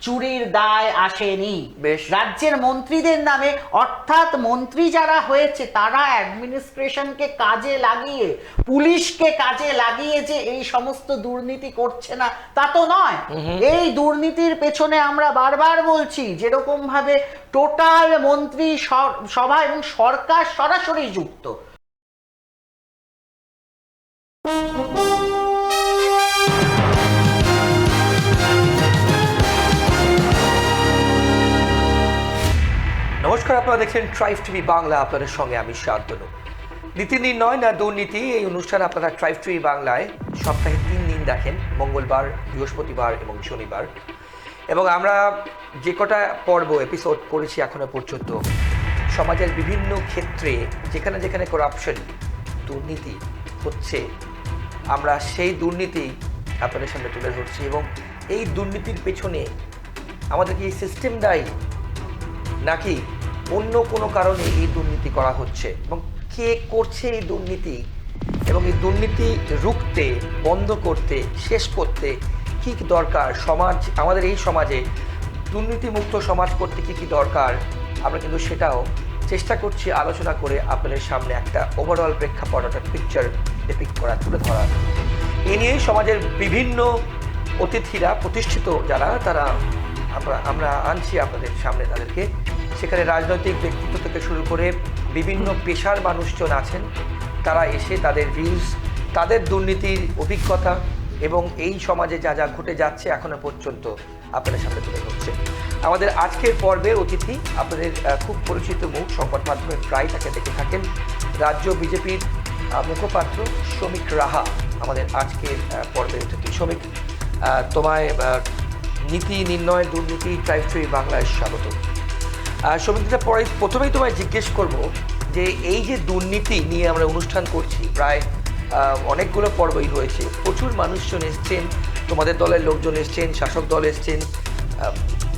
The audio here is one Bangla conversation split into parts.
চুরির দায় আসেনি। বেশ। রাজ্যের মন্ত্রীদের নামে অর্থাৎ মন্ত্রী যারা হয়েছে তারা অ্যাডমিনিস্ট্রেশনকে কাজে লাগিয়ে পুলিশকে কাজে লাগিয়ে যে এই সমস্ত দুর্নীতি করছে না তা তো নয়। এই দুর্নীতির পেছনে আমরা বারবার বলছি যেরকম ভাবে টোটাল মন্ত্রী স- সভা এবং সরকার সরাসরি যুক্ত। নমস্কার, আপনারা দেখছেন ট্রাইভ টিভি বাংলা, আপনাদের সঙ্গে আমি শান্তনু। নীতি নির্ণয় না দুর্নীতি, এই অনুষ্ঠান আপনারা ট্রাইভ টিভি বাংলায় সপ্তাহে তিন দিন দেখেন, মঙ্গলবার, বৃহস্পতিবার এবং শনিবার। এবং আমরা যে কটা পর্ব এপিসোড করেছি এখনও পর্যন্ত, সমাজের বিভিন্ন ক্ষেত্রে যেখানে যেখানে করাপশন দুর্নীতি হচ্ছে, আমরা সেই দুর্নীতি আপনাদের সামনে তুলে ধরছি এবং এই দুর্নীতির পেছনে আমাদের কি সিস্টেম দায়ী? নাকি অন্য কোনো কারণে এই দুর্নীতি করা হচ্ছে এবং কে করছে এই দুর্নীতি এবং এই দুর্নীতি রুখতে, বন্ধ করতে, শেষ করতে কি কী দরকার? সমাজ, আমাদের এই সমাজে দুর্নীতিমুক্ত সমাজ করতে কি কি দরকার? আমরা কিন্তু সেটাও চেষ্টা করছি আলোচনা করে আপনাদের সামনে একটা ওভারঅল প্রেক্ষাপট একটা পিকচার ডিপিক্ট করা তুলে ধরা এ নিয়েই সমাজের বিভিন্ন অতিথিরা, প্রতিষ্ঠিত যারা, তারা আমরা আমরা আনছি আপনাদের সামনে তাদেরকে সেখানে রাজনৈতিক ব্যক্তিত্ব থেকে শুরু করে বিভিন্ন পেশার মানুষজন আছেন। তারা এসে তাদের ভিউজ তাদের দুর্নীতির অভিজ্ঞতা এবং এই সমাজে যা যা ঘটে যাচ্ছে এখনও পর্যন্ত আপনাদের সামনে তুলে ধরছে। আমাদের আজকের পর্বের অতিথি আপনাদের খুব পরিচিত মুখ, সংবাদ মাধ্যমে প্রায় তাকে দেখে থাকেন রাজ্য বিজেপির মুখপাত্র শ্রমিক রাহা, আমাদের আজকের পর্বের অতিথি। শ্রমিক তোমায় নীতি নির্ণয় দুর্নীতি ট্রাইব থ্রি বাংলায় স্বাগত। সমিতিটা পরে প্রথমেই তোমায় জিজ্ঞেস করব যে এই যে দুর্নীতি নিয়ে আমরা অনুষ্ঠান করছি, প্রায় অনেকগুলো পর্বই রয়েছে, প্রচুর মানুষজন এসছেন, তোমাদের দলের লোকজন এসছেন, শাসক দল এসছেন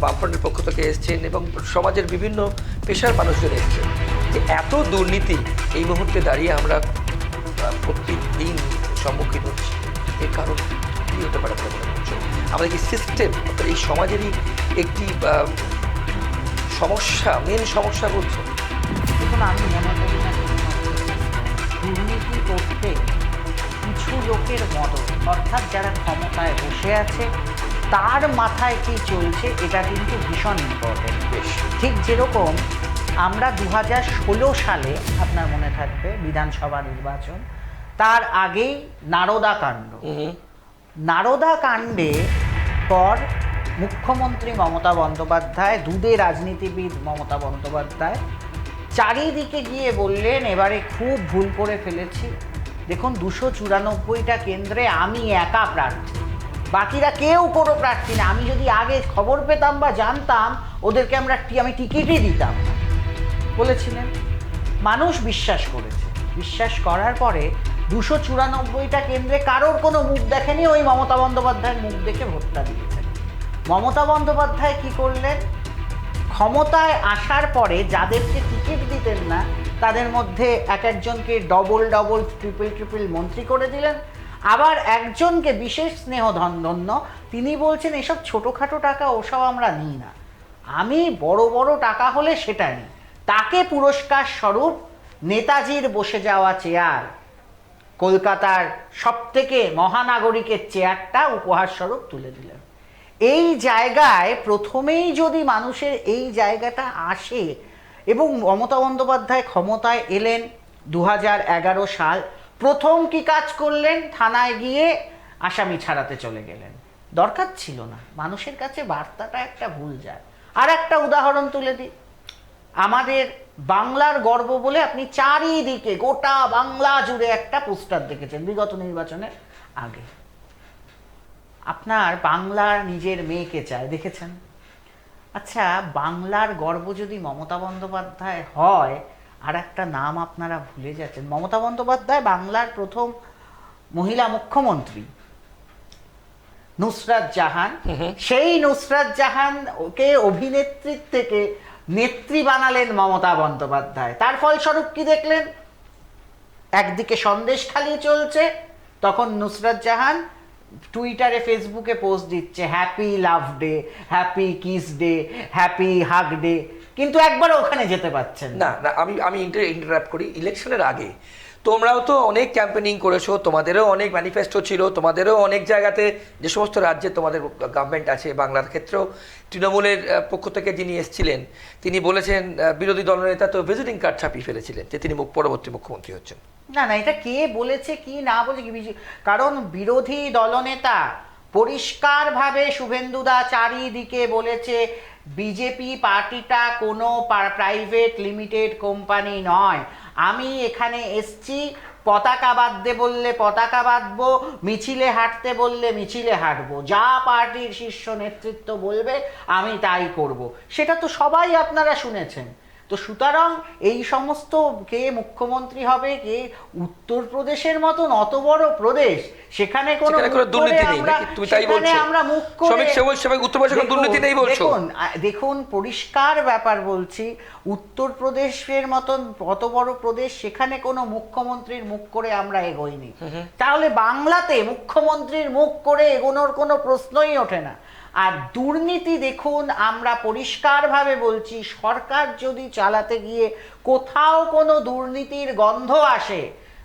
বামফ্রন্টের পক্ষ থেকে এসছেন এবং সমাজের বিভিন্ন পেশার মানুষজন এসছেন। যে এত দুর্নীতি এই মুহূর্তে দাঁড়িয়ে আমরা প্রতিদিন সম্মুখীন হচ্ছি, এর কারণ কী হতে পারে? আমাদের কি সিস্টেম অর্থাৎ এই সমাজেরই একটি সমস্যা মেন সমস্যা বলছো। দেখুন আমি মনে করি না দুর্নীতি করতে কিছু লোকের মদত অর্থাৎ যারা ক্ষমতায় বসে আছে তার মাথায় কি চলছে এটা কিন্তু ভীষণ ইম্পর্টেন্ট বেশ। ঠিক যেরকম আমরা দু ষোলো সালে আপনার মনে থাকবে বিধানসভা নির্বাচন তার আগেই নারদা কাণ্ড নারদা কাণ্ডে পর মুখ্যমন্ত্রী মমতা বন্দ্যোপাধ্যায় দুধে রাজনীতিবিদ মমতা বন্দ্যোপাধ্যায়। চারিদিকে গিয়ে বললেন, এবারে খুব ভুল করে ফেলেছি। দেখুন, দুশো চুরানব্বইটা কেন্দ্রে আমি একা প্রার্থী। বাকিরা কেউ কোনো প্রার্থী না। আমি যদি আগে খবর পেতাম বা জানতাম, ওদেরকে আমরা আমি টিকিটই দিতাম বলেছিলেন। মানুষ বিশ্বাস করেছে। বিশ্বাস করার পরে দুশো চুরানব্বইটা কেন্দ্রে কারোর কোনো মুখ দেখেনি, ওই মমতা বন্দ্যোপাধ্যায়ের মুখ দেখে ভোটটা দিয়েছেন মমতা বন্দ্যোপাধ্যায় কি করলেন? ক্ষমতায় আসার পরে যাদেরকে টিকিট দিতেন না, তাদের মধ্যে এক একজনকে ডবল ডবল ট্রিপল ট্রিপল মন্ত্রী করে দিলেন। আবার একজনকে বিশেষ স্নেহ ধন্য তিনি বলছেন, এসব ছোটোখাটো টাকা ওসব আমরা নিই না। আমি বড় বড় টাকা হলে সেটা নিই। তাকে পুরস্কার স্বরূপ নেতাজির বসে যাওয়া চেয়ার, কলকাতার সবথেকে মহানাগরিকের চেয়ারটা উপহার স্বরূপ তুলে দিলেন। এই জায়গায় প্রথমেই যদি মানুষের এই জায়গাটা আসে এবং মমতা বন্দ্যোপাধ্যায় ক্ষমতায় এলেন দু সাল, প্রথম কি কাজ করলেন? থানায় গিয়ে আসামি ছাড়াতে চলে গেলেন। দরকার ছিল না। মানুষের কাছে বার্তাটা একটা ভুল যায়। আর একটা উদাহরণ তুলে দিই। আমাদের বাংলার গর্ব বলে আপনি চারিদিকে গোটা বাংলা জুড়ে একটা পোস্টার দেখেছেন বিগত নির্বাচনের আগে। আপনার বাংলার নিজের মেয়েকে চায় দেখেছেন? আচ্ছা বাংলার গর্ব যদি মমতা বন্দ্যোপাধ্যায় হয় আর একটা নাম আপনারা ভুলে যাচ্ছেন। মমতা বন্দ্যোপাধ্যায় বাংলার প্রথম মহিলা মুখ্যমন্ত্রী। নুসরাত জাহান। সেই নুসরাত জাহান ওকে অভিনেত্রীর থেকে নেত্রী বানালেন মমতা বন্দ্যোপাধ্যায়। তার ফলস্বরূপ কি দেখলেন? একদিকে সন্দেশ খালি চলছে তখন নুসরাত জাহান টুইটারে ফেসবুকে পোস্ট দিচ্ছে happy love day happy kiss day happy hug day কিন্তু একবারও ওখানে যেতে পারছেন না। না আমি আমি ইন্টারাপ্ট করি ইলেকশনের আগে। তোমরাও তো অনেক ক্যাম্পেনিং করেছ, তোমাদেরও অনেক ম্যানিফেস্টো ছিল, তোমাদেরও অনেক জায়গাতে যে সমস্ত রাজ্যে তোমাদের গভর্নমেন্ট আছে, বাংলার ক্ষেত্রেও, তৃণমূলের পক্ষ থেকে যিনি এসেছিলেন, তিনি বলেছেন বিরোধী দলনেতা তো ভিজিটিং কার্ড ছাপিয়ে ফেলেছিলেন, যে তিনি পরবর্তী মুখ্যমন্ত্রী হচ্ছেন। না না, এটা কে বলেছে, কি না বলেছে, কি কারণ বিরোধী দলনেতা পরিষ্কারভাবে শুভেন্দুদা চারিদিকে বলেছে, বিজেপি পার্টিটা কোনো প্রাইভেট লিমিটেড কোম্পানি নয়। আমি এখানে এসছি, পতাকা বাঁধতে বললে পতাকা বাঁধবো, মিছিলে হাঁটতে বললে মিছিলে হাঁটবো। যা পার্টির শীর্ষ নেতৃত্ব বলবে, আমি তাই করব। সেটা তো সবাই আপনারা শুনেছেন। তো সুতরাং এই সমস্ত কে মুখ্যমন্ত্রী হবে কে উত্তরপ্রদেশের মতন অত বড় প্রদেশ সেখানে কোনো দুর্নীতি নেই। আমরা- তুমি তাই বলছো? আমরা মুখ করে শ্রমিক সেবক সেবক উত্তরপ্রদেশে কোনো দেখুন, দুর্নীতি নেই বলছো? দেখুন দেখুন পরিষ্কার ব্যাপার বলছি। উত্তরপ্রদেশের মতন অত বড় প্রদেশ সেখানে কোনো মুখ্যমন্ত্রীর মুখ করে আমরা এগোইনি। তাহলে বাংলাতে মুখ্যমন্ত্রীর মুখ করে এগোনোর কোনো প্রশ্নই ওঠে না। আর দুর্নীতি দেখুন, আমরা পরিষ্কারভাবে বলছি, সরকার যদি চালাতে গিয়ে কোথাও কোনো দুর্নীতির গন্ধ আসে,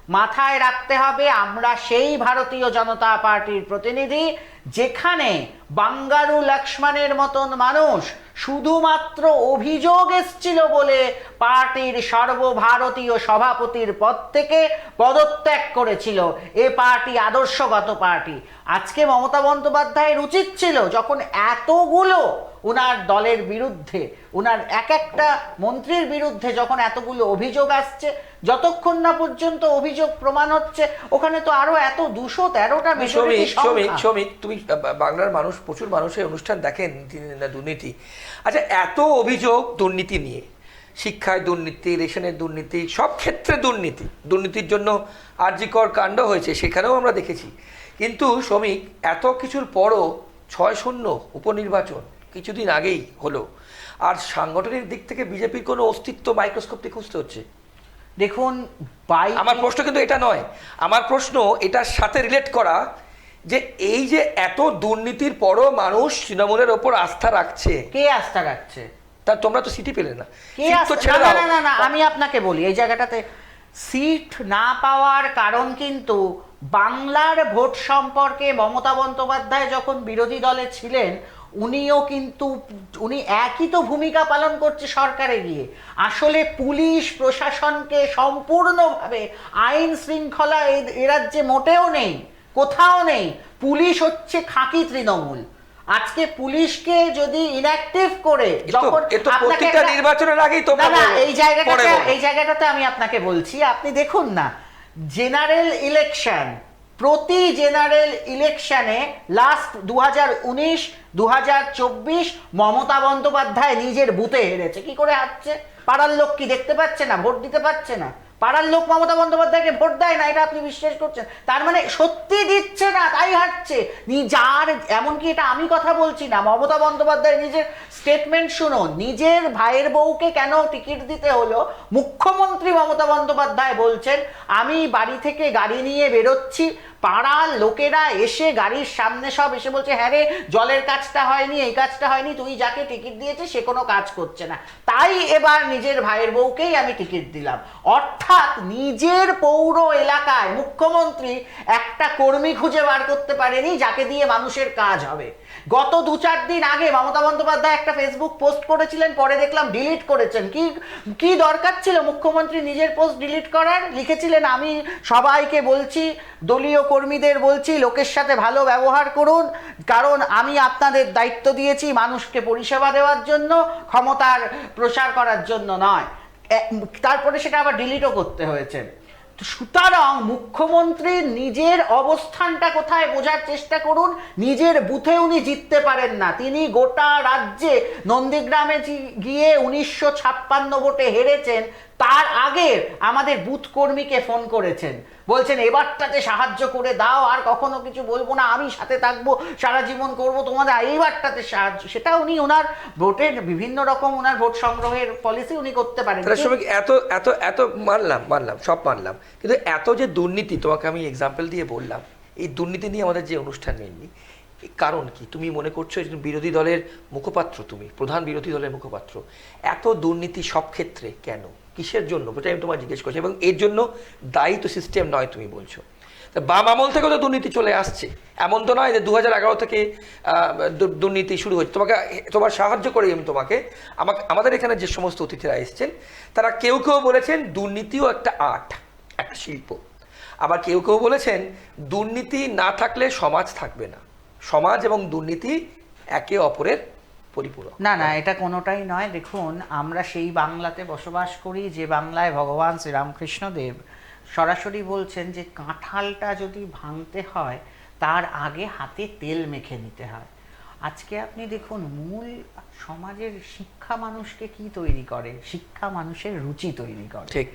মাথায় রাখতে হবে, আমরা সেই ভারতীয় জনতা পার্টির প্রতিনিধি। যেখানে বাঙ্গারু লক্ষ্মণের মতন মানুষ শুধুমাত্র অভিযোগ এসছিল বলে পার্টির সর্বভারতীয় সভাপতির পদ থেকে পদত্যাগ করেছিল। এ পার্টি আদর্শগত পার্টি। আজকে মমতা বন্দ্যোপাধ্যায়ের উচিত ছিল যখন এতগুলো উনার দলের বিরুদ্ধে উনার এক একটা মন্ত্রীর বিরুদ্ধে যখন এতগুলো অভিযোগ আসছে যতক্ষণ না পর্যন্ত অভিযোগ প্রমাণ হচ্ছে ওখানে তো আরও এত দুশো তেরোটা শ্রমিক তুমি বাংলার মানুষ প্রচুর মানুষের অনুষ্ঠান দেখেন দুর্নীতি। আচ্ছা এত অভিযোগ দুর্নীতি নিয়ে শিক্ষায় দুর্নীতি রেশনের দুর্নীতি সব ক্ষেত্রে দুর্নীতি। দুর্নীতির জন্য আর্যিকর কাণ্ড হয়েছে সেখানেও আমরা দেখেছি। কিন্তু শ্রমিক এত কিছুর পরও ছয় শূন্য উপনির্বাচন কিছুদিন আগেই হলো। আর সাংগঠনিক দিক থেকে বিজেপির কোনো অস্তিত্ব মাইক্রোস্কোপ দিয়ে খুঁজতে হচ্ছে? দেখুন আমার প্রশ্ন কিন্তু এটা নয়। আমার প্রশ্ন এটার সাথে রিলেট করা যে এই যে এত দুর্নীতির পরও মানুষ তৃণমূলের ওপর আস্থা রাখছে। কে আস্থা রাখছে? তা তোমরা তো সিটি পেলে না। না, না আমি আপনাকে বলি এই জায়গাটাতে সিট না পাওয়ার কারণ কিন্তু বাংলার ভোট সম্পর্কে মমতা বন্দ্যোপাধ্যায় যখন বিরোধী দলে ছিলেন উনিও কিন্তু উনি একই তো ভূমিকা পালন করছে সরকারে গিয়ে। আসলে পুলিশ প্রশাসনকে সম্পূর্ণভাবে আইন শৃঙ্খলা এই এ রাজ্যে মোটেও নেই। কোথাও নেই। পুলিশ হচ্ছে খাঁকি তৃণমূল। আজকে পুলিশকে যদি ইনঅ্যাক্টিভ করে যখন তো প্রতিটা নির্বাচনের আগেই তোমরা না এই পরে জায়গাটাতে এই জায়গাটাতে আমি আপনাকে বলছি আপনি দেখুন না। জেনারেল ইলেকশন প্রতি জেনারেল ইলেকশনে লাস্ট দু হাজার উনিশ দু হাজার চব্বিশ মমতা বন্দ্যোপাধ্যায় নিজের বুথে হেরেছে। কি করে হারছে? পাড়ার লোক কি দেখতে পাচ্ছে না? ভোট দিতে পারছে না? পাড়ার লোক মমতা বন্দ্যোপাধ্যায়কে ভোট দেয় না, এটা আপনি বিশ্বাস করছেন? তার মানে সত্যি দিচ্ছে না, তাই হাঁটছে। যার, এমনকি এটা আমি কথা বলছি না, মমতা বন্দ্যোপাধ্যায় নিজের স্টেটমেন্ট শুনো নিজের ভাইয়ের বউকে কেন টিকিট দিতে হলো? মুখ্যমন্ত্রী মমতা বন্দ্যোপাধ্যায় বলছেন, আমি বাড়ি থেকে গাড়ি নিয়ে বেরোচ্ছি পাড়ার লোকেরা এসে গাড়ির সামনে সব এসে বলছে হ্যাঁ রে, জলের কাজটা হয়নি, এই কাজটা হয়নি, তুই যাকে টিকিট দিয়েছে সে কোনো কাজ করছে না। তাই এবার নিজের ভাইয়ের বউকেই আমি টিকিট দিলাম। অর্থাৎ নিজের পৌর এলাকায় মুখ্যমন্ত্রী একটা কর্মী খুঁজে বার করতে পারেনি, যাকে দিয়ে মানুষের কাজ হবে। গত দু চার দিন আগে মমতা বন্দ্যোপাধ্যায় একটা ফেসবুক পোস্ট করেছিলেন, পরে দেখলাম ডিলিট করেছেন। কি কি দরকার ছিল? মুখ্যমন্ত্রী নিজের পোস্ট ডিলিট করার? লিখেছিলেন, আমি সবাইকে বলছি, দলীয় কর্মীদের বলছি, লোকের সাথে ভালো ব্যবহার করুন, কারণ আমি আপনাদের দায়িত্ব দিয়েছি মানুষকে পরিষেবা দেওয়ার জন্য, ক্ষমতার প্রসার করার জন্য নয়। তারপরে সেটা আবার ডিলিটও করতে হয়েছে। সুতরাং মুখ্যমন্ত্রীর নিজের অবস্থানটা কোথায় বোঝার চেষ্টা করুন, নিজের বুথে উনি জিততে পারেন না। তিনি গোটা রাজ্যে নন্দীগ্রামে গিয়ে উনিশশো ছাপ্পান্ন ভোটে হেরেছেন তার আগে আমাদের বুথ কর্মীকে ফোন করেছেন। বলছেন এবারটাতে সাহায্য করে দাও আর কখনো কিছু বলব না আমি সাথে থাকব সারা জীবন করব তোমাদের এইবারটাতে সাহায্য সেটা উনি ওনার ভোটের বিভিন্ন রকম ওনার ভোট সংগ্রহের পলিসি উনি করতে পারেন। শ্রমিক এত এত এত মানলাম মানলাম সব মানলাম। কিন্তু এত যে দুর্নীতি তোমাকে আমি এক্সাম্পল দিয়ে বললাম এই দুর্নীতি নিয়ে আমাদের যে অনুষ্ঠান মেনলি কারণ কি? তুমি মনে করছ একজন বিরোধী দলের মুখপাত্র তুমি প্রধান বিরোধী দলের মুখপাত্র এত দুর্নীতি সব ক্ষেত্রে কেন? কিসের জন্য? ওটা আমি তোমার জিজ্ঞেস করছি। এবং এর জন্য দায়ী তো সিস্টেম নয় তুমি বলছো। তা বাম আমল থেকেও তো দুর্নীতি চলে আসছে। এমন তো নয় যে দু হাজার এগারো থেকে দুর্নীতি শুরু হচ্ছে তোমাকে, তোমার সাহায্য করি আমি তোমাকে। আমাকে, আমাদের এখানে যে সমস্ত অতিথিরা এসেছেন, তারা কেউ কেউ বলেছেন দুর্নীতিও একটা আর্ট, একটা শিল্প। আবার কেউ কেউ বলেছেন দুর্নীতি না থাকলে সমাজ থাকবে না। সমাজ এবং দুর্নীতি একে অপরের পরিপূরক। না না এটা কোনোটাই নয়। দেখুন আমরা সেই বাংলাতে বসবাস করি যে বাংলায় ভগবান শ্রীরামকৃষ্ণদেব সরাসরি বলছেন যে কাঁঠালটা যদি ভাঙতে হয় তার আগে হাতে তেল মেখে নিতে হয়। আজকে আপনি দেখুন মূল সমাজের শিক্ষা মানুষকে কি তৈরি করে? শিক্ষা মানুষের রুচি তৈরি করে। ঠিক।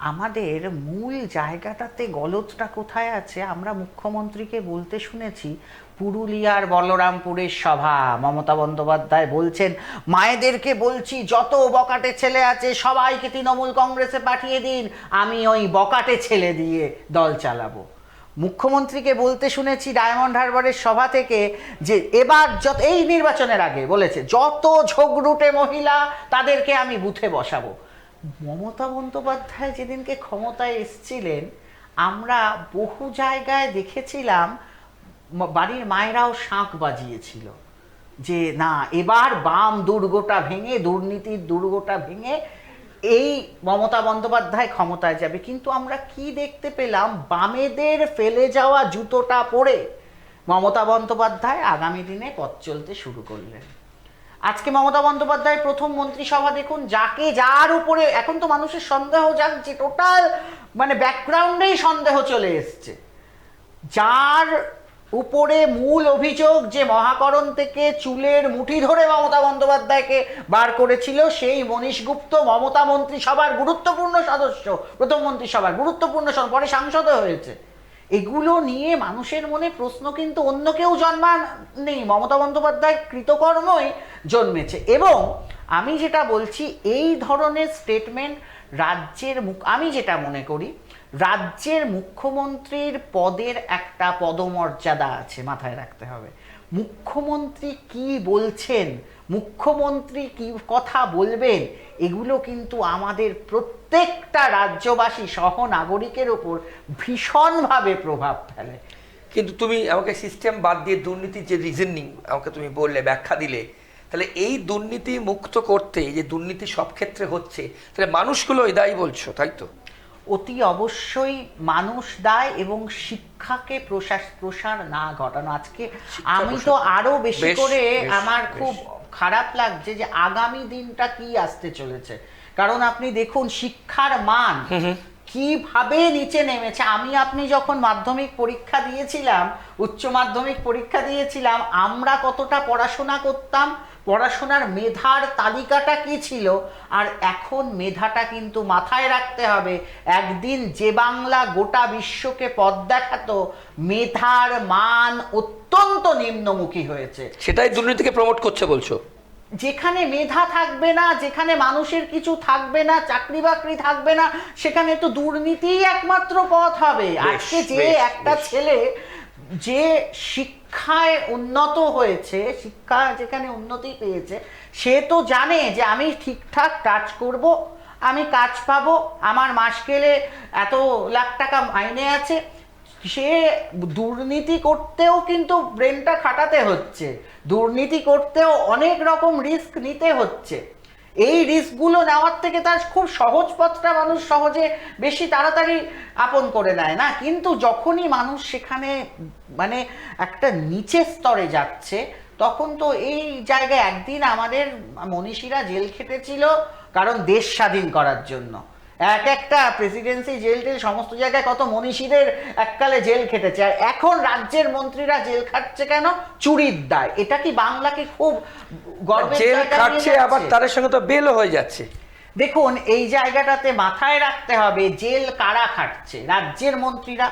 আমাদের মূল জায়গাটাতে গলতটা কোথায় আছে, আমরা মুখ্যমন্ত্রীকে বলতে শুনেছি, পুরুলিয়ার বলরামপুরের সভা। মমতা বন্দ্যোপাধ্যায় বলছেন, মায়েদেরকে বলছি, যত বকাটে ছেলে আছে, সবাইকে তৃণমূল কংগ্রেসে পাঠিয়ে দিন, আমি ওই বকাটে ছেলে দিয়ে দল চালাবো। মুখ্যমন্ত্রীকে বলতে শুনেছি ডায়মন্ড হারবারের সভা থেকে যে, এবার যত, এই নির্বাচনের আগে বলেছে, যত ঝগড়ুটে মহিলা তাদেরকে আমি বুথে বসাবো। মমতা বন্দ্যোপাধ্যায় যেদিনকে ক্ষমতায় এসছিলেন, আমরা বহু জায়গায় দেখেছিলাম বাড়ির মায়েরাও শাঁখ বাজিয়েছিল। যে না, এবার বাম দুর্গটা ভেঙে, দুর্নীতির দুর্গটা ভেঙে এই মমতা বন্দ্যোপাধ্যায় ক্ষমতায় যাবে। কিন্তু আমরা কি দেখতে পেলাম? বামেদের ফেলে যাওয়া জুতোটা পরে মমতা বন্দ্যোপাধ্যায় আগামী দিনে পথ চলতে শুরু করলেন। আজকে মমতা বন্দ্যোপাধ্যায় প্রথম মন্ত্রিসভা দেখুন, যাকে যার উপরে, এখন তো মানুষের সন্দেহ যে টোটাল মানে ব্যাকগ্রাউন্ডেই সন্দেহ চলে এসছে। যার উপরে মূল অভিযোগ যে মহাকরণ থেকে চুলের মুঠি ধরে মমতা বন্দ্যোপাধ্যায়কে বার করেছিল, সেই মনীষ গুপ্ত মমতা মন্ত্রিসভার গুরুত্বপূর্ণ সদস্য, প্রথম মন্ত্রিসভার গুরুত্বপূর্ণ পরে সাংসদ হয়েছে। এগুলো নিয়ে মানুষের মনে প্রশ্ন কিন্তু অন্য কেউ জন্মান নেই। মমতা বন্দ্যোপাধ্যায় কৃতকর্মই জন্মেছে। এবং আমি যেটা বলছি, এই ধরনের স্টেটমেন্ট রাজ্যের মুখ, আমি যেটা মনে করি, রাজ্যের মুখ্যমন্ত্রীর পদের একটা পদমর্যাদা আছে মাথায় রাখতে হবে। মুখ্যমন্ত্রী কি বলছেন, মুখ্যমন্ত্রী কি কথা বলবেন, এগুলো কিন্তু আমাদের প্রত্যেকটা রাজ্যবাসী সহ নাগরিকের ওপর ভীষণভাবে প্রভাব ফেলে। কিন্তু তুমি আমাকে সিস্টেম বাদ দিয়ে দুর্নীতির যে রিজনিং আমাকে তুমি বললে, ব্যাখ্যা দিলে তাহলে এই দুর্নীতি মুক্ত করতে যে দুর্নীতি সব ক্ষেত্রে হচ্ছে তাহলে মানুষগুলো দায়ী বলছো তাই তো? অতি অবশ্যই মানুষ দায় এবং শিক্ষাকে প্রসার প্রসার না ঘটানো। আজকে আমি তো আরও বেশি করে আমার খুব খারাপ লাগছে যে আগামী দিনটা কি আসতে চলেছে। কারণ আপনি দেখুন শিক্ষার মান কীভাবে নিচে নেমেছে? আমি আপনি যখন মাধ্যমিক পরীক্ষা দিয়েছিলাম, উচ্চ মাধ্যমিক পরীক্ষা দিয়েছিলাম, আমরা কতটা পড়াশোনা করতাম? পড়াশোনার মেধার তালিকাটা কি ছিল? আর এখন মেধাটা কিন্তু মাথায় রাখতে হবে, একদিন যে বাংলা গোটা বিশ্বকে পথ দেখাতো, মেধার মান অত্যন্ত নিম্নমুখী হয়েছে। সেটাই দুর্নীতিকে প্রমোট করছে বলছো? যেখানে মেধা থাকবে না যেখানে মানুষের কিছু থাকবে না চাকরি বাকরি থাকবে না সেখানে তো দুর্নীতিই একমাত্র পথ হবে। আজকে যে একটা ছেলে যে শিক্ষায় উন্নত হয়েছে শিক্ষা যেখানে উন্নতি পেয়েছে সে তো জানে যে আমি ঠিকঠাক কাজ করব আমি কাজ পাবো আমার মাস গেলে এত লাখ টাকা মাইনে আছে সে দুর্নীতি করতেও কিন্তু ব্রেনটা খাটাতে হচ্ছে। দুর্নীতি করতেও অনেক রকম রিস্ক নিতে হচ্ছে। এই রিস্কগুলো নেওয়ার থেকে তার খুব সহজ পথটা মানুষ সহজে বেশি তাড়াতাড়ি আপন করে নেয় না। কিন্তু যখনই মানুষ সেখানে মানে একটা নিচের স্তরে যাচ্ছে, তখন তো এই জায়গায় একদিন আমাদের মনীষীরা জেল খেটেছিল কারণ দেশ স্বাধীন করার জন্য। এক একটা প্রেসিডেন্সি জেল টেল সমস্ত জায়গায় কত মনীষীদের এককালে জেল খেটেছে। আর এখন রাজ্যের মন্ত্রীরা জেল খাটছে কেন? চুরির দায়। এটা কি বাংলাকে খুব জেল খাটছে আবার তার সঙ্গে তো বেলও হয়ে যাচ্ছে। দেখুন এই জায়গাটাতে মাথায় রাখতে হবে জেল কারা খাটছে? রাজ্যের মন্ত্রীরা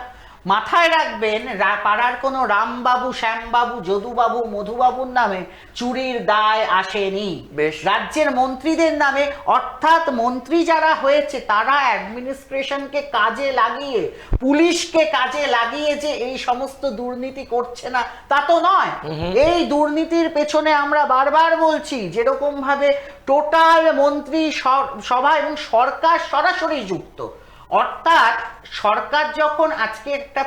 মাথায় রাখবেন পাড়ার কোনো রামবাবু শ্যামবাবু যদুবাবু মধুবাবুর নামে চুরির দায় আসেনি। বেশ। রাজ্যের মন্ত্রীদের নামে অর্থাৎ মন্ত্রী যারা হয়েছে তারা অ্যাডমিনিস্ট্রেশনকে কাজে লাগিয়ে পুলিশকে কাজে লাগিয়ে যে এই সমস্ত দুর্নীতি করছে না তা তো নয়। এই দুর্নীতির পেছনে আমরা বারবার বলছি যেরকম ভাবে টোটাল মন্ত্রী স- সভা এবং সরকার সরাসরি যুক্ত। অর্থাৎ সরকার যখন আজকে একটা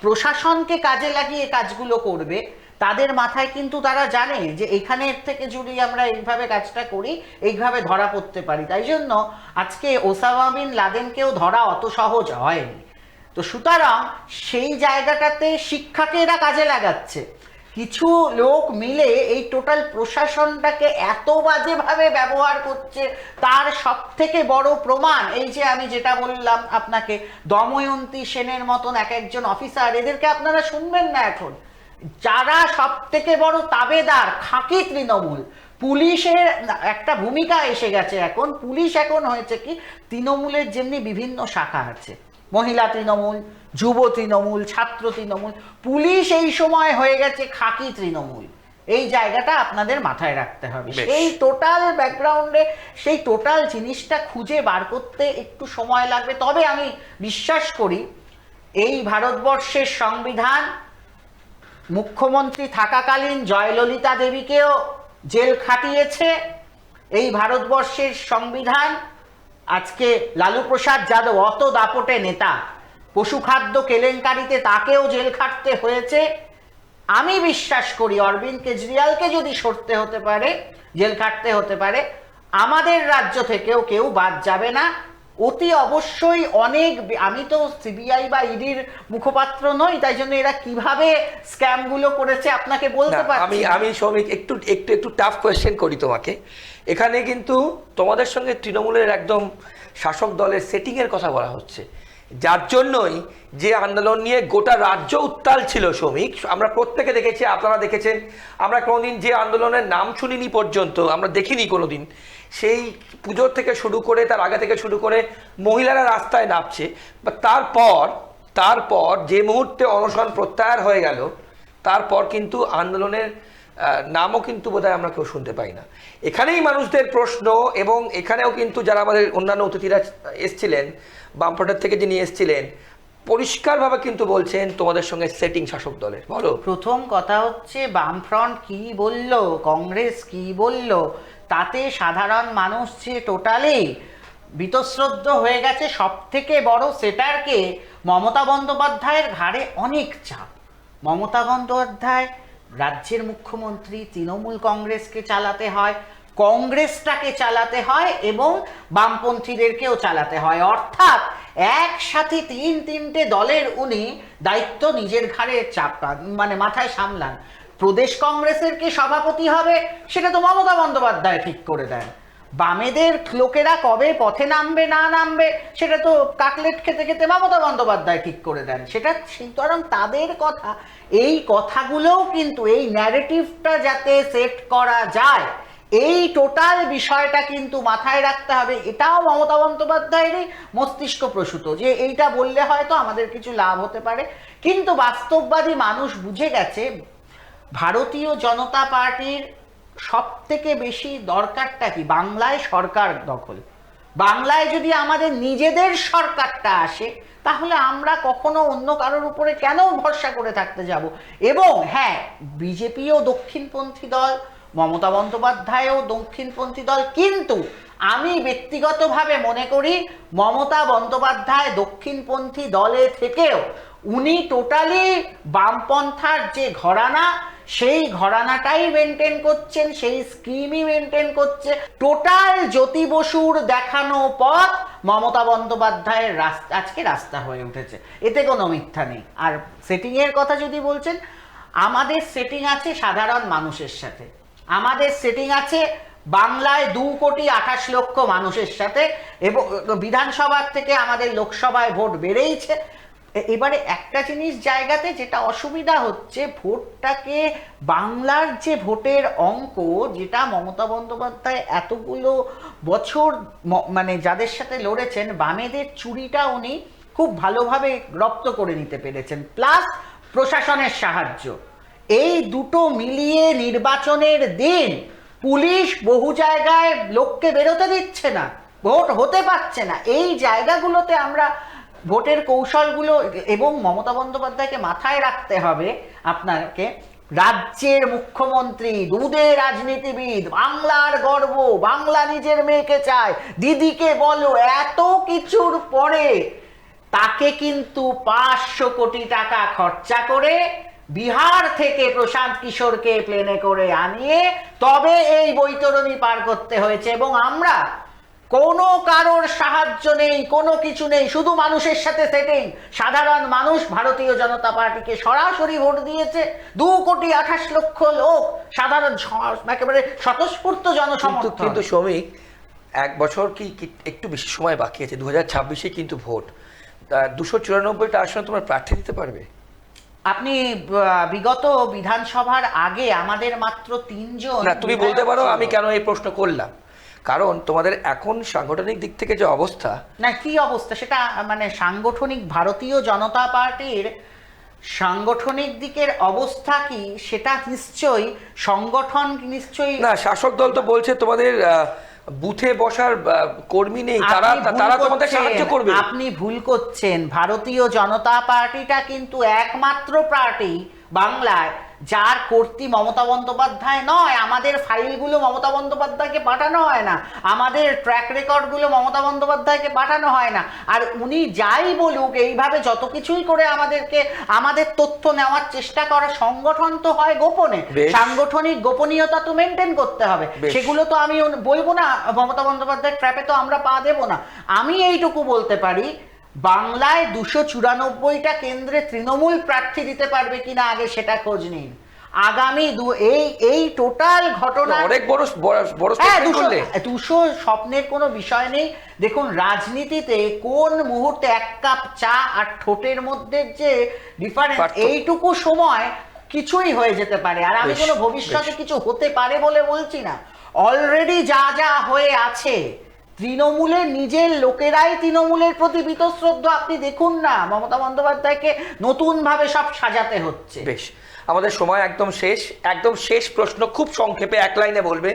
প্রশাসনকে কাজে লাগিয়ে কাজগুলো করবে, তাদের মাথায় কিন্তু তারা জানে যে এখানের থেকে যদি আমরা এইভাবে কাজটা করি, এইভাবে ধরা পড়তে পারি। তাই জন্য আজকে ওসামা বিন লাদেনকেও ধরা অত সহজ হয়নি। তো সুতরাং সেই জায়গাটাতে শিক্ষাকে এরা কাজে লাগাচ্ছে। কিছু লোক মিলে এই টোটাল প্রশাসনটাকে এত বাজেভাবে ব্যবহার করছে, তার সব থেকে বড় প্রমাণ, এই যে আমি যেটা বললাম আপনাকে, দময়ন্তী সেনের মতন এক একজন অফিসার, এদেরকে আপনারা শুনবেন না এখন। যারা সব থেকে বড় তাবেদার, খাঁকি তৃণমূল পুলিশের একটা ভূমিকা এসে গেছে এখন, পুলিশ এখন হয়েছে কি, তৃণমূলের যেমনি বিভিন্ন শাখা আছে। মহিলা তৃণমূল যুব তৃণমূল ছাত্র তৃণমূল পুলিশ এই সময় হয়ে গেছে খাকি তৃণমূল। এই জায়গাটা আপনাদের মাথায় রাখতে হবে। এই টোটাল ব্যাকগ্রাউন্ডে সেই টোটাল জিনিসটা খুঁজে বার করতে একটু সময় লাগবে। তবে আমি বিশ্বাস করি এই ভারতবর্ষের সংবিধান মুখ্যমন্ত্রী থাকাকালীন জয়ললিতা দেবীকেও জেল খাটিয়েছে। এই ভারতবর্ষের সংবিধান আজকে লালু প্রসাদ যাদব অত দাপটে নেতা। পশুখাদ্য কেলেঙ্কারিতে তাকেও জেল খাটতে হয়েছে। আমি বিশ্বাস করি অরবিন্দ কেজরিওয়ালকে যদি সরতে হতে পারে জেল খাটতে হতে পারে আমাদের রাজ্য থেকেও কেউ বাদ যাবে না। অতি অবশ্যই অনেক আমি তো সিবিআই বা ইডির মুখপাত্র নই তাই জন্য এরা কীভাবে স্ক্যামগুলো করেছে আপনাকে বলতে না, পারছি আমি আমি শ্রমিক একটু একটু একটু টাফ কোয়েশ্চেন করি তোমাকে। এখানে কিন্তু তোমাদের সঙ্গে তৃণমূলের একদম শাসক দলের সেটিং এর কথা বলা হচ্ছে। যার জন্যই যে আন্দোলন নিয়ে গোটা রাজ্য উত্তাল ছিল শ্রমিক, আমরা প্রত্যেকে দেখেছি, আপনারা দেখেছেন, আমরা কোনোদিন যে আন্দোলনের নাম শুনিনি পর্যন্ত, আমরা দেখিনি কোনোদিন, সেই পুজোর থেকে শুরু করে, তার আগে থেকে শুরু করে মহিলারা রাস্তায় নামছে। বা তারপর তারপর যে মুহূর্তে অনশন প্রত্যাহার হয়ে গেল, তারপর কিন্তু আন্দোলনের নামও কিন্তু বোধহয় আমরা কেউ শুনতে পাই না। এখানেই মানুষদের প্রশ্ন এবং এখানেও কিন্তু যারা আমাদের অন্যান্য অতিথিরা এসছিলেন, বামফ্রন্টের থেকে যিনি এসছিলেন, পরিষ্কারভাবে কিন্তু বলছেন তোমাদের সঙ্গে সেটিং শাসক দলের। বলো। প্রথম কথা হচ্ছে বামফ্রন্ট কি বলল, কংগ্রেস কি বলল, তাতে সাধারণ মানুষ যে টোটালি বীতশ্রদ্ধ হয়ে গেছে সব থেকে বড় সেটারকে মমতা বন্দ্যোপাধ্যায়ের ঘাড়ে অনেক চাপ। মমতা বন্দ্যোপাধ্যায় রাজ্যের মুখ্যমন্ত্রী তৃণমূল কংগ্রেসকে চালাতে হয়, কংগ্রেসটাকে চালাতে হয় এবং বামপন্থীদেরকেও চালাতে হয়। অর্থাৎ একসাথে তিন তিনটে দলের উনি দায়িত্ব নিজের ঘাড়ে চাপান মানে মাথায় সামলান। প্রদেশ কংগ্রেসের কে সভাপতি হবে, সেটা তো মমতা বন্দ্যোপাধ্যায় ঠিক করে দেন। বামেদের লোকেরা কবে পথে নামবে, না নামবে, সেটা তো কাকলেট খেতে খেতে মমতা বন্দ্যোপাধ্যায় ঠিক করে দেন। সেটা সুতরাং তাদের কথা, এই কথাগুলোও কিন্তু, এই ন্যারেটিভটা যাতে সেট করা যায়, এই টোটাল বিষয়টা কিন্তু মাথায় রাখতে হবে। এটাও মমতা বন্দ্যোপাধ্যায়েরই মস্তিষ্ক প্রসূত, যে এইটা বললে হয়তো আমাদের কিছু লাভ হতে পারে। কিন্তু বাস্তববাদী মানুষ বুঝে গেছে, ভারতীয় জনতা পার্টির সব থেকে বেশি দরকারটা কি? বাংলায় সরকার দখল। বাংলায় যদি আমাদের নিজেদের সরকারটা আসে, তাহলে আমরা কখনো অন্য কারোর উপরে কেন ভরসা করে থাকতে যাব? এবং হ্যাঁ বিজেপিও দক্ষিণপন্থী দল, মমতা বন্দ্যোপাধ্যায়ও দক্ষিণপন্থী দল, কিন্তু আমি ব্যক্তিগতভাবে মনে করি মমতা বন্দ্যোপাধ্যায় দক্ষিণপন্থী দলে থেকেও উনি টোটালি বামপন্থার যে ঘরানা সেই ঘরানাটাই মেনটেন করছেন, সেই স্কিমই মেনটেন করছে। টোটাল জ্যোতি বসুর দেখানো পথ মমতা বন্দ্যোপাধ্যায়ের রাস্তা আজকে রাস্তা হয়ে উঠেছে। এতে কোনো মিথ্যা নেই। আর সেটিংয়ের কথা যদি বলছেন, আমাদের সেটিং আছে সাধারণ মানুষের সাথে। আমাদের সেটিং আছে বাংলায় দু কোটি আঠাশ লক্ষ মানুষের সাথে এবং বিধানসভার থেকে আমাদের লোকসভায় ভোট বেড়েইছে। এবারে একটা জিনিস জায়গাতে যেটা অসুবিধা হচ্ছে, ভোটটাকে বাংলার যে ভোটের অঙ্ক, যেটা মমতা বন্দ্যোপাধ্যায় এতগুলো বছর মানে যাদের সাথে লড়েছেন, বামেদের চুরিটা উনি খুব ভালোভাবে রপ্ত করে নিতে পেরেছেন, প্লাস প্রশাসনের সাহায্য। এই দুটো মিলিয়ে নির্বাচনের দিন পুলিশ বহু জায়গায় লোককে বেরোতে দিচ্ছে না, ভোট হতে পারছে না। এই জায়গাগুলোতে আমরা ভোটের কৌশলগুলো এবং মমতা বন্দ্যোপাধ্যায়কে মাথায় রাখতে হবে আপনাকে। রাজ্যের মুখ্যমন্ত্রী দুধে রাজনীতিবিদ, বাংলার গর্ব, বাংলা নিজের মেয়েকে চায়। দিদিকে বলো, এত কিছুর পরে তাকে কিন্তু পাঁচশো কোটি টাকা খরচা করে বিহার থেকে প্রশান্ত কিশোরকে প্লেনে করে আনিয়ে তবে এই বৈতরণী পার করতে হয়েছে এবং আমরা কোনো কারোর সাহায্য নেই কোনো কিছু নেই শুধু মানুষের সাথে সেটিং সাধারণ মানুষ ভারতীয় জনতা পার্টিকে সরাসরি ভোট দিয়েছে দু কোটি আঠাশ লক্ষ লোক সাধারণ একেবারে স্বতঃস্ফূর্ত কিন্তু জনসমর্থন। কিন্তু শ্রমিক এক বছর কি একটু বেশি সময় বাকি আছে? দু হাজার ছাব্বিশে কিন্তু ভোট। দুশো চুরানব্বইটা আসনে তোমরা প্রার্থী দিতে পারবে? আপনি বিগত বিধানসভার আগে আমাদের মাত্র তিনজন না তুমি বলতে পারো আমি কেন এই প্রশ্ন করলাম? কারণ তোমাদের এখন সাংগঠনিক দিক থেকে যে অবস্থা না কি অবস্থা? সেটা মানে সাংগঠনিক ভারতীয় জনতা পার্টির সাংগঠনিক দিকের অবস্থা কি সেটা নিশ্চয়ই সংগঠন নিশ্চয়ই না শাসক দল তো বলছে তোমাদের বুথে বসার কর্মী নেই তারা তারা তোমাদের সাহায্য করবে। আপনি ভুল করছেন। ভারতীয় জনতা পার্টিটা কিন্তু একমাত্র পার্টি বাংলায়। যার কর্তৃ মমতা বন্দ্যোপাধ্যায় নয় আমাদের ফাইলগুলো মমতা বন্দ্যোপাধ্যায়কে পাঠানো হয় না আমাদের ট্র্যাক রেকর্ডগুলো মমতা বন্দ্যোপাধ্যায়কে পাঠানো হয় না। আর উনি যাই বলুক এইভাবে যত কিছুই করে আমাদেরকে আমাদের তথ্য নেওয়ার চেষ্টা করা সংগঠন তো হয় গোপনে। সাংগঠনিক গোপনীয়তা তো মেনটেন করতে হবে। সেগুলো তো আমি বলব না মমতা বন্দ্যোপাধ্যায়ের ট্র্যাপে তো আমরা পা দেবো না। আমি এইটুকু বলতে পারি বাংলায় দুশো চুরানব্বইটা কেন্দ্রে তৃণমূল প্রার্থী দিতে পারবে কিনা আগে সেটা খোঁজ নিন। আগামী দু এই এই টোটাল ঘটনা অনেক বড় বড় হ্যাঁ দুশো স্বপ্নের কোনো বিষয় নেই। দেখুন রাজনীতিতে কোন মুহূর্তে এক কাপ চা আর ঠোঁটের মধ্যে যে ডিফারেন্স এইটুকু সময় কিছুই হয়ে যেতে পারে। আর আমি কোনো ভবিষ্যতে কিছু হতে পারে বলে বলছি না। অলরেডি যা যা হয়ে আছে তৃণমূলের নিজের লোকেরাই তৃণমূলের প্রতি বীতশ্রদ্ধ। আপনি দেখুন না, মমতা বন্দ্যোপাধ্যায়কে নতুনভাবে সব সাজাতে হচ্ছে। বেশ। আমাদের সময় একদম শেষ। একদম শেষ প্রশ্ন খুব সংক্ষেপে এক লাইনে বলবে।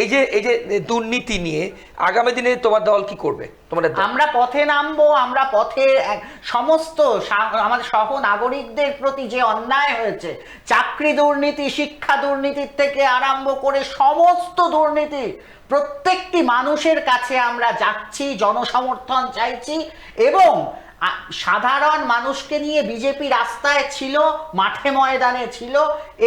এই যে এই যে দুর্নীতি নিয়ে, আগামী দিনে তোমার দল কি করবে? তোমাদের? আমরা পথে নামবো, আমরা পথে সমস্ত আমাদের সহ নাগরিকদের প্রতি যে অন্যায় হয়েছে, চাকরি দুর্নীতি, শিক্ষা দুর্নীতির থেকে আরম্ভ করে সমস্ত দুর্নীতি, প্রত্যেকটি মানুষের কাছে আমরা যাচ্ছি, জনসমর্থন চাইছি এবং সাধারণ মানুষকে নিয়ে বিজেপি রাস্তায় ছিল মাঠে ময়দানে ছিল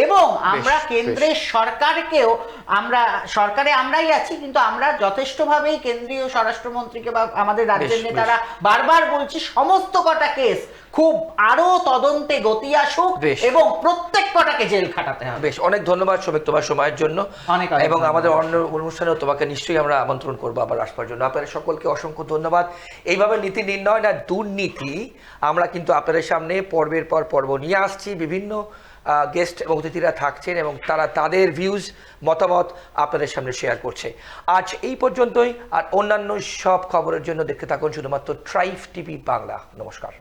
এবং আমরা কেন্দ্রের সরকারকেও আমরা সরকারে আমরাই আছি কিন্তু আমরা যথেষ্টভাবেই কেন্দ্রীয় স্বরাষ্ট্রমন্ত্রীকে বা আমাদের রাজ্যের নেতারা বারবার বলছি সমস্ত কটা কেস খুব আরও তদন্তে গতি আসুক। এবং প্রত্যেক কটাকে জেল খাটাতে হবে। বেশ অনেক ধন্যবাদ শ্রমিক তোমার সময়ের জন্য। অনেক এবং আমাদের অন্য অনুষ্ঠানেও তোমাকে নিশ্চয়ই আমরা আমন্ত্রণ করব আবার আসবার জন্য। আপনাদের সকলকে অসংখ্য ধন্যবাদ। এইভাবে নীতি নির্ণয় না দুর্নীতি আমরা কিন্তু আপনাদের সামনে পর্বের পর পর্ব নিয়ে আসছি। বিভিন্ন গেস্ট এবং অতিথিরা থাকছেন এবং তারা তাদের ভিউজ মতামত আপনাদের সামনে শেয়ার করছে। আজ এই পর্যন্তই। আর অন্যান্য সব খবরের জন্য দেখতে থাকুন শুধুমাত্র ট্রাইফ টিভি বাংলা। নমস্কার।